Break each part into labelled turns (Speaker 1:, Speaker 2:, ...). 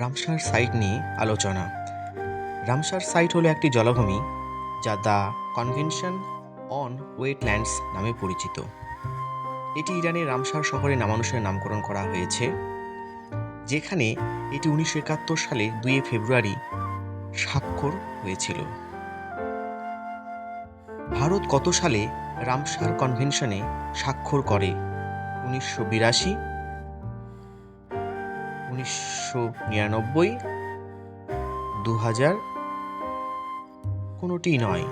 Speaker 1: Ramsar site নিয়ে আলোচনা। Ramsar site হলো একটি জলাভূমি যা দ্য কনভেনশন অন ওয়েটল্যান্ডস নামে পরিচিত। এটি ইরানের রামসার শহরে নামানুসারে নামকরণ করা হয়েছে, যেখানে এটি উনিশশো একাত্তর সালে দুই ফেব্রুয়ারি স্বাক্ষর হয়েছিল। ভারত কত সালে রামসার কনভেনশনে স্বাক্ষর করে? উনিশশো বিরাশি উনিশশো নিরানব্বই দু হাজার কোনোটি নয়।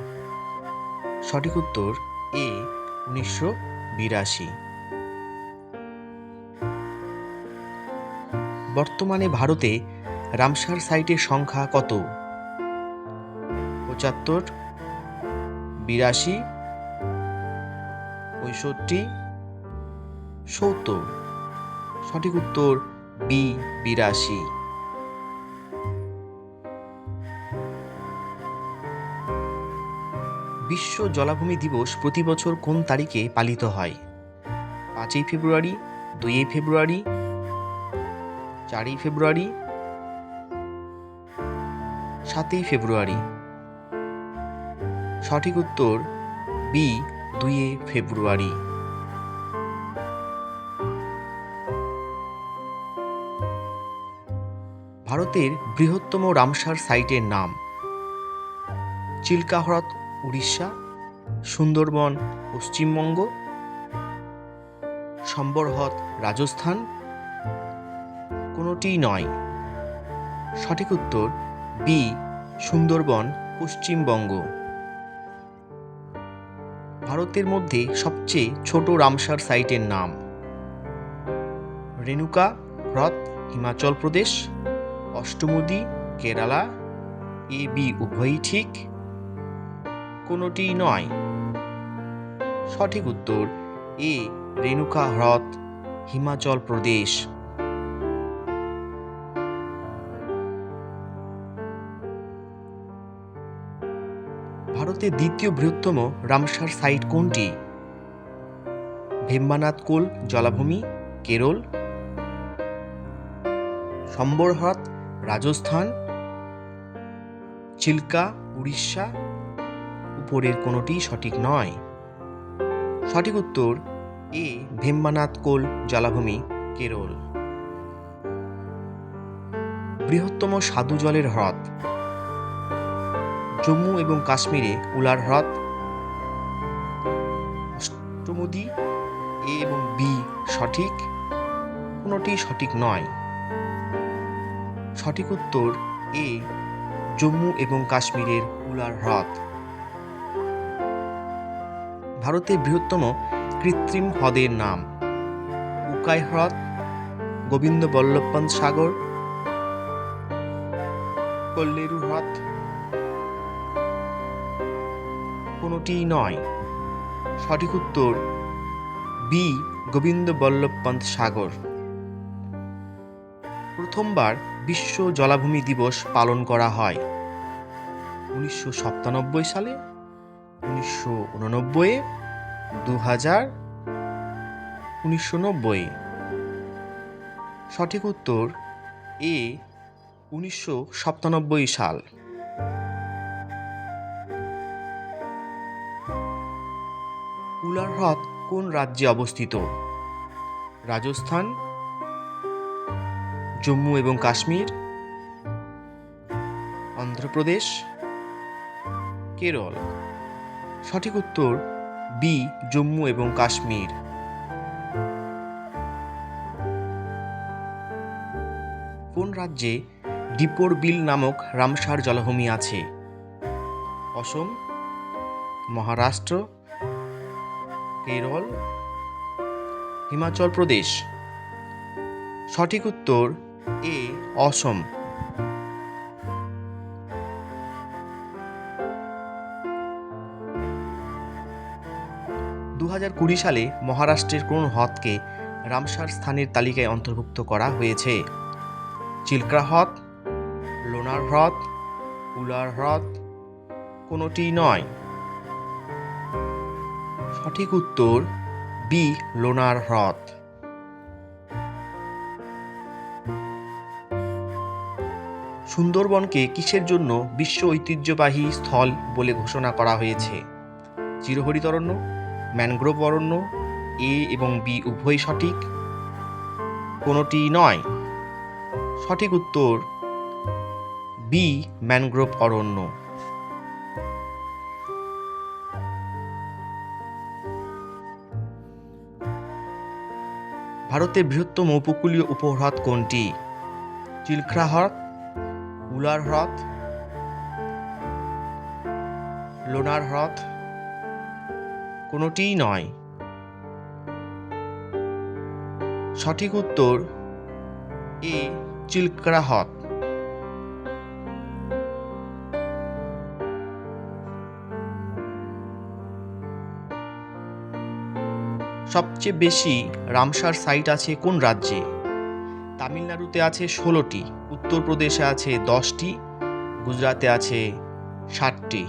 Speaker 1: সঠিক উত্তর এ, উনিশশো বিরাশি। বর্তমানে ভারতে রামসার সাইটের সংখ্যা কত? পঁচাত্তর, বিরাশি, পঁয়ষট্টি, সত্তর। সঠিক উত্তর বি বিরাশি। বিশ্ব জলাভূমি দিবস প্রতি বছর কোন তারিখে পালিত হয়? পাঁচই ফেব্রুয়ারি, দুইই ফেব্রুয়ারি, চারই ফেব্রুয়ারি, সাতই ফেব্রুয়ারি। সঠিক উত্তর বি দুইয়ে ফেব্রুয়ারি। ভারতের বৃহত্তম রামসার সাইটের নাম। চিল্কা হ্রদ উড়িষ্যা, সুন্দরবন, পশ্চিমবঙ্গ সম্বর হ্রদ রাজস্থান। কোনোটিই নয়। সঠিক উত্তর বি সুন্দরবন, পশ্চিমবঙ্গ। ভারতের মধ্যে সবচেয়ে ছোট রামসার সাইটের নাম। রেণুকা হ্রদ, হিমাচল প্রদেশ। অষ্টমুদি, কেরালা, এ বি উভয়ই ঠিক, কোনোটি নয়। সঠিক উত্তর, এ রেণুকা হ্রদ, হিমাচল প্রদেশ। ভারতের দ্বিতীয় বৃহত্তম রামসার সাইট কোনটি? ভেম্বানাথ কোল, জলাভূমি, কেরল। সম্বর হ্রদ রাজস্থান, চিল্কা, উড়িষ্যা, উপরের কোনোটি সঠিক নয়। সঠিক উত্তর, এ, ভেম্বানাথ কোল, জলাভূমি, কেরল। বৃহত্তম স্বাদু জলের হ্রদ। জম্মু এবং কাশ্মীরে উলার হ্রদ। অষ্টমুদি, এ এবং বি সঠিক, কোনোটি সঠিক নয়। সঠিক উত্তর এ, জম্মু এবং কাশ্মীরের উলার হ্রদ। ভারতের বৃহত্তম কৃত্রিম হ্রদের নাম উকাই হ্রদ গোবিন্দ বল্লভ পন্ত সাগর, কল্লেরু হ্রদ। কোনোটি নয়। সঠিক উত্তর বি গোবিন্দ বল্লভ পন্ত সাগর। প্রথমবার বিশ্ব জলাভূমি দিবস পালন করা হয়। উনিশশো সাতানব্বই সালে, উনিশশো উননব্বই দু হাজার উনিশশো নব্বই। সঠিক উত্তর এ, উনিশশো সাতানব্বই সাল। উলার হ্রদ কোন রাজ্যে অবস্থিত? রাজস্থান জম্মু এবং কাশ্মীর, অন্ধ্রপ্রদেশ, কেরল। সঠিক উত্তর বি জম্মু এবং কাশ্মীর। কোন রাজ্যে ডিপোর বিল নামক রামসার জলাভূমি আছে? অসম, মহারাষ্ট্র, কেরল, হিমাচল প্রদেশ। সঠিক উত্তর এ অসম। দু কুড়ি সালে মহারাষ্ট্রের কোন হ্রদকে রামসার স্থানের তালিকায় অন্তর্ভুক্ত করা হয়েছে? চিল্কা হ্রদ, লোনার হ্রদ, উলার হ্রদ, কোনোটি নয়। সঠিক উত্তর বি, লোনার হ্রদ। সুন্দরবনকে কিসের জন্য বিশ্ব ঐতিহ্যবাহী স্থল বলে ঘোষণা করা হয়েছে? চিরহরিত অরণ্য ম্যানগ্রোভ অরণ্য, এ এবং বি উভয় সঠিক? কোনোটি নয়। সঠিক উত্তর, বি ম্যানগ্রোভ অরণ্য। ভারতের বৃহত্তম উপকূলীয় উপহ্রদ কোনটি? চিলখরা হ্রদ উলার হ্রদ, লোনার হ্রদ, কোনোটিই নয়। সঠিক উত্তর এ চিলকরা হ্রদ। সবচেয়ে বেশি রামসার সাইট আছে কোন রাজ্যে? তামিলনাড়ুতে আছে ষোলোটি উত্তরপ্রদেশে আছে দশটি গুজরাতে আছে ষাটটি।